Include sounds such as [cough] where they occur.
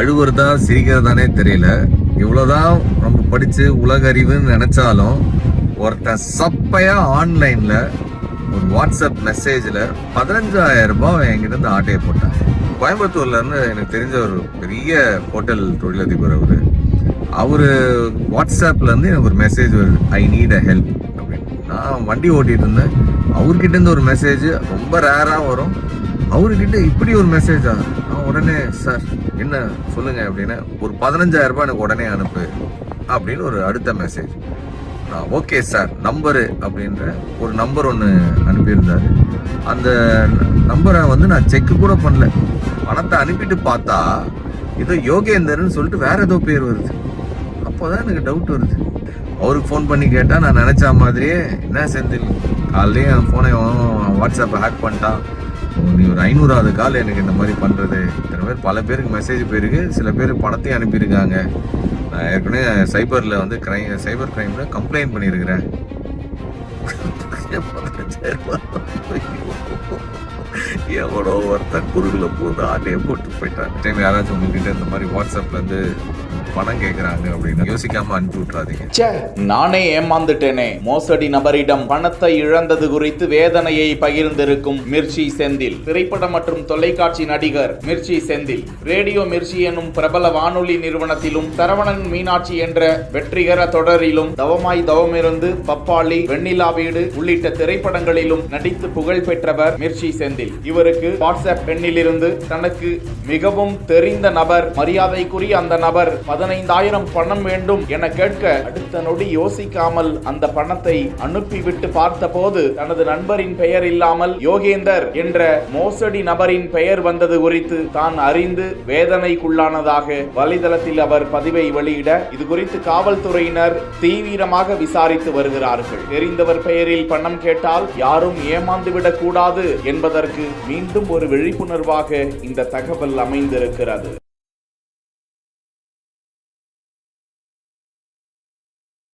அழுவுறதா சிரிக்கிறதானே தெரியல. இவ்வளோதான் நம்ம படித்து உலக அறிவுன்னு நினச்சாலும் ஒருத்தன் சப்பையாக ஆன்லைனில் ஒரு வாட்ஸ்அப் மெசேஜில் பதினஞ்சாயிரம் ரூபாய் என்கிட்ட இருந்து ஆட்டையை போட்டான். கோயம்புத்தூர்லேருந்து எனக்கு தெரிஞ்ச ஒரு பெரிய ஹோட்டல் தொழிலதிபர் அவர். அவர் வாட்ஸ்அப்லேருந்து எனக்கு ஒரு மெசேஜ் வருது ஐ நீட் அ ஹெல்ப் அப்படின்னு. நான் வண்டி ஓட்டிகிட்டு இருந்தேன். அவர்கிட்ட இருந்து ஒரு மெசேஜ் ரொம்ப ரேராக வரும். அவர்கிட்ட இப்படி ஒரு மெசேஜா நான் உடனே சார் என்ன சொல்லுங்க? அப்படின்னு ஒரு பதினஞ்சாயிரம் ரூபாய் எனக்கு உடனே அனுப்பு அப்படின்னு ஒரு அடுத்த மெசேஜ் நான் ஓகே சார் நம்பரு அப்படின்ற ஒரு நம்பர் ஒன்று அனுப்பியிருந்தாரு. அந்த நம்பரை வந்து நான் செக் கூட பண்ணல. பணத்தை அனுப்பிட்டு பார்த்தா ஏதோ யோகேந்தர்னு சொல்லிட்டு வேற ஏதோ பேர் வருது. அப்போதான் எனக்கு டவுட் வருது. அவருக்கு ஃபோன் பண்ணி கேட்டால் நான் நினச்ச மாதிரியே என்ன செந்தில்? காலையிலேயே என் ஃபோனை வாட்ஸ்அப்பை ஹேக் பண்ணிட்டான். நீ ஒரு ஐநூறாவது கால் எனக்கு இந்த மாதிரி பண்ணுறது இத்தனை பேர் பல பேருக்கு மெசேஜ் போயிருக்கு. சில பேர் பணத்தையும் அனுப்பியிருக்காங்க. நான் ஏற்கனவே சைபரில் வந்து க்ரைம் சைபர் கிரைமில் கம்ப்ளைண்ட் பண்ணியிருக்கிறேன். [laughs] எவனோ ஒருத்தன் குறுகுல போது ஆட்டையை போட்டு போயிட்டான். டைம் யாராச்சும் உங்ககிட்ட இந்த மாதிரி வாட்ஸ்அப்ல இருந்து பணம் கேட்குறாங்க அப்படின்னு யோசிக்காம அனுப்பி விட்றாதீங்க ச்சே நானே ஏமாந்துட்டேனே. மோசடி நபரிடம் பணத்தை இழந்தது குறித்து வேதனையை பகிர்ந்திருக்கும் மிர்ச்சி செந்தில் திரைப்பட மற்றும் தொலைக்காட்சி நடிகர் மிர்ச்சி செந்தில் ரேடியோ மிர்ச்சி எனும் பிரபல வானொலி நிறுவனத்திலும் சரவணன் மீனாட்சி என்ற வெற்றிகர தொடரிலும் தவமாய் தவமிருந்து பப்பாளி வெண்ணிலா வீடு உள்ளிட்ட திரைப்படங்களிலும் நடித்து புகழ் பெற்றவர் மிர்ச்சி செந்தில். இவருக்கு வாட்ஸ்அப் எண்ணிலிருந்து தனக்கு மிகவும் தெரிந்த நபர் மரியாதைக்குரிய அந்த நபர் பதினைந்தாயிரம் பணம் வேண்டும் என கேட்க அடுத்த நொடி யோசிக்காமல் அந்த பணத்தை அனுப்பிவிட்டு பார்த்தபோது தனது நண்பரின் பெயர் இல்லாமல் யோகேந்தர் என்ற மோசடி நபரின் பெயர் வந்தது குறித்து தான் அறிந்து வேதனைக்குள்ளானதாக வலைதளத்தில் அவர் பதிவை வெளியிட இது குறித்து காவல்துறையினர் தீவிரமாக விசாரித்து வருகிறார்கள். தெரிந்தவர் பெயரில் பணம் கேட்டால் யாரும் ஏமாந்துவிடக் கூடாது என்பதற்கு மீண்டும் ஒரு விழிப்புணர்வாக இந்த தகவல் அமைந்திருக்கிறது.